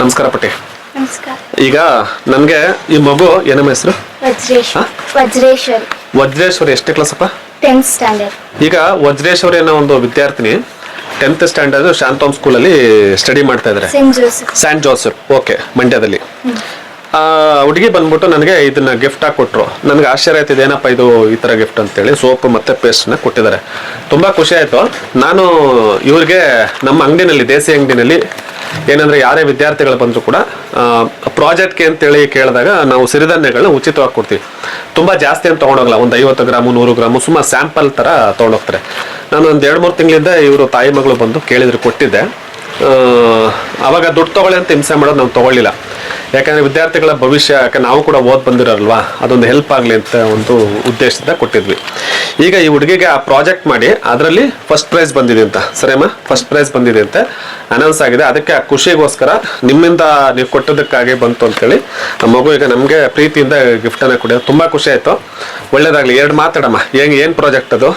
ನಮಸ್ಕಾರ ಪಟ್ಟಿ ನಮಸ್ಕಾರ. ಈಗ ನನಗೆ ಈ ಮಗು ಏನಮ್ಮ ಹೆಸರು? ವಜ್ರೇಶ್ವರ್. ವಜ್ರೇಶ್ವರಿ ವಜ್ರೇಶ್ವರಿ ಎಷ್ಟೇ ಕ್ಲಾಸಪ್ಪ ಟೆಂತ್ ಸ್ಟ್ಯಾಂಡರ್ಡ್ ಈಗ ವಜ್ರೇಶ್ವರಿ ಅನ್ನೋ ಒಂದು ವಿದ್ಯಾರ್ಥಿನಿ ಟೆಂತ್ ಸ್ಟ್ಯಾಂಡರ್ಡ್ ಶಾಂತೋಮ್ ಸ್ಕೂಲಲ್ಲಿ ಸ್ಟಡಿ ಮಾಡ್ತಾ ಇದ್ದಾರೆ ಸ್ಯಾಂಟ್ ಜೋಸೆಫ್ ಓಕೆ ಮಂಡ್ಯದಲ್ಲಿ. ಆ, ಹುಡುಗಿ ಬಂದ್ಬಿಟ್ಟು ನನಗೆ ಇದನ್ನ ಗಿಫ್ಟ್ ಆಗಿ ಕೊಟ್ರು. ನನಗೆ ಆಶ್ಚರ್ಯ ಆಯ್ತು ಏನಪ್ಪ ಇದು ಈ ಥರ ಗಿಫ್ಟ್ ಅಂತೇಳಿ. ಸೋಪ್ ಮತ್ತೆ ಪೇಸ್ಟ್ನ ಕೊಟ್ಟಿದ್ದಾರೆ. ತುಂಬ ಖುಷಿ ಆಯಿತು. ನಾನು ಇವ್ರಿಗೆ ನಮ್ಮ ಅಂಗಡಿನಲ್ಲಿ, ದೇಸಿ ಅಂಗಡಿನಲ್ಲಿ, ಏನಂದ್ರೆ ಯಾರೇ ವಿದ್ಯಾರ್ಥಿಗಳು ಬಂದರೂ ಕೂಡ ಪ್ರಾಜೆಕ್ಟ್ಗೆ ಅಂತೇಳಿ ಕೇಳಿದಾಗ ನಾವು ಸಿರಿಧಾನ್ಯಗಳನ್ನ ಉಚಿತವಾಗಿ ಕೊಡ್ತೀವಿ. ತುಂಬ ಜಾಸ್ತಿ ಅಂತ ತೊಗೊಂಡೋಗಲ್ಲ. ಒಂದು ಐವತ್ತು ಗ್ರಾಮು, ನೂರು ಗ್ರಾಮು, ಸುಮಾರು ಸ್ಯಾಂಪಲ್ ಥರ ತೊಗೊಂಡೋಗ್ತಾರೆ. ನಾನು ಒಂದು ಎರಡು, ಮೂರು ತಿಂಗಳಿಂದ ಇವರು ತಾಯಿ ಮಗಳು ಬಂದು ಕೇಳಿದ್ರು, ಕೊಟ್ಟಿದ್ದೆ. ಅವಾಗ ದುಡ್ಡು ತಗೊಳ್ಳಿ ಅಂತ ಹಿಂಸೆ ಮಾಡೋದು ನಾವು ತಗೊಳ್ಳಿಲ್ಲ. ಯಾಕಂದ್ರೆ ವಿದ್ಯಾರ್ಥಿಗಳ ಭವಿಷ್ಯ ಯಾಕೆ ನಾವು ಕೂಡ ಓದ್ ಬಂದಿರಲ್ವಾ? ಅದೊಂದು ಹೆಲ್ಪ್ ಆಗಲಿ ಅಂತ ಒಂದು ಉದ್ದೇಶದಿಂದ ಕೊಟ್ಟಿದ್ವಿ. ಈಗ ಈ ಹುಡುಗಿಗೆ ಆ ಪ್ರಾಜೆಕ್ಟ್ ಮಾಡಿ ಅದರಲ್ಲಿ ಫಸ್ಟ್ ಪ್ರೈಸ್ ಬಂದಿದೆ ಅಂತ. ಸರಿಯಮ್ಮ ಫಸ್ಟ್ ಪ್ರೈಸ್ ಬಂದಿದೆ ಅಂತ ಅನೌನ್ಸ್ ಆಗಿದೆ. ಅದಕ್ಕೆ ಆ ಖುಷಿಗೋಸ್ಕರ ನಿಮ್ಮಿಂದ ನೀವು ಕೊಟ್ಟದಕ್ಕಾಗಿ ಬಂತು ಅಂತೇಳಿ ಆ ಮಗು ಈಗ ನಮಗೆ ಪ್ರೀತಿಯಿಂದ ಗಿಫ್ಟನ್ನು ಕೊಡಿ ತುಂಬ ಖುಷಿ ಆಯಿತು. ಒಳ್ಳೇದಾಗಲಿ. ಎರಡು ಮಾತಾಡಮ್ಮ. ಹೆಂಗ್ ಏನ್ ಪ್ರಾಜೆಕ್ಟ್ ಅದು?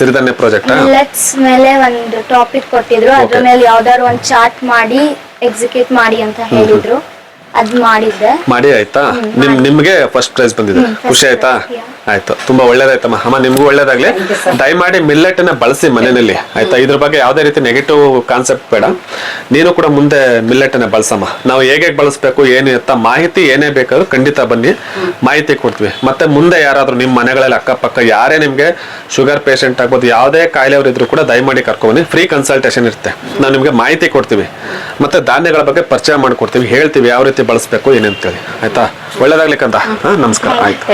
ಸಿರಿಧಾನ್ಯ ಪ್ರಾಜೆಕ್ಟ್ ಮಿಲೆಟ್ಸ್ ಮೇಲೆ ಒಂದು ಟಾಪಿಕ್ ಕೊಟ್ಟಿದ್ರು. ಅದ್ರ ಮೇಲೆ ಯಾವ್ದಾದ್ರು ಒಂದು ಚಾರ್ಟ್ ಮಾಡಿ ಎಕ್ಸಿಕ್ಯೂಟ್ ಮಾಡಿ ಅಂತ ಹೇಳಿದ್ರು. ಅದ್ ಮಾಡಿದ್ದೆ. ಮಾಡಿ ಆಯ್ತಾ? ನಿಮ್ ನಿಮ್ಗೆ ಫಸ್ಟ್ ಪ್ರೈಸ್ ಬಂದಿದೆ. ಖುಷಿ ಆಯ್ತಾ? ಆಯ್ತು. ತುಂಬಾ ಒಳ್ಳೇದಾಯ್ತಮ್ಮ. ಅಮ್ಮ ನಿಮ್ಗೂ ಒಳ್ಳೇದಾಗ್ಲಿ. ದಯಮಾಡಿ ಮಿಲ್ಲೆಟ್ನ ಬಳಸಿ ಮನೆಯಲ್ಲಿ. ಆಯ್ತಾ? ಇದ್ರ ಬಗ್ಗೆ ಯಾವ್ದೇ ರೀತಿ ನೆಗೆಟಿವ್ ಕಾನ್ಸೆಪ್ಟ್ ಬೇಡ. ನೀನು ಕೂಡ ಮುಂದೆ ಮಿಲ್ಲೆಟ್ನ ಬಳಸಮ್ಮ. ನಾವು ಹೇಗೆ ಬಳಸಬೇಕು ಏನು ಅಂತ ಮಾಹಿತಿ ಏನೇ ಬೇಕಾದ್ರೂ ಖಂಡಿತ ಬನ್ನಿ. ಮಾಹಿತಿ ಕೊಡ್ತೀವಿ. ಮತ್ತೆ ಮುಂದೆ ಯಾರಾದ್ರೂ ನಿಮ್ಮ ಮನೆಗಳಲ್ಲಿ ಅಕ್ಕಪಕ್ಕ ಯಾರೇ ನಿಮ್ಗೆ ಶುಗರ್ ಪೇಷಂಟ್ ಆಗ್ಬೋದು ಯಾವುದೇ ಕಾಯಿಲೆಯವರು ಇದ್ರು ಕೂಡ ದಯಮಾಡಿ ಕರ್ಕೊಂಬನ್ನಿ. ಫ್ರೀ ಕನ್ಸಲ್ಟೇಷನ್ ಇರುತ್ತೆ. ನಾವು ನಿಮ್ಗೆ ಮಾಹಿತಿ ಕೊಡ್ತೀವಿ. ಮತ್ತೆ ಧಾನ್ಯಗಳ ಬಗ್ಗೆ ಪರಿಚಯ ಮಾಡಿಕೊಡ್ತೀವಿ. ಹೇಳ್ತೀವಿ ಯಾವ ರೀತಿ ಬಳಸಬೇಕು ಏನಂತೇಳಿ ಆಯ್ತಾ? ಒಳ್ಳೇದಾಗ್ಲಿಕ್ಕಂತ ಹಾಂ. ನಮಸ್ಕಾರ. ಆಯ್ತು.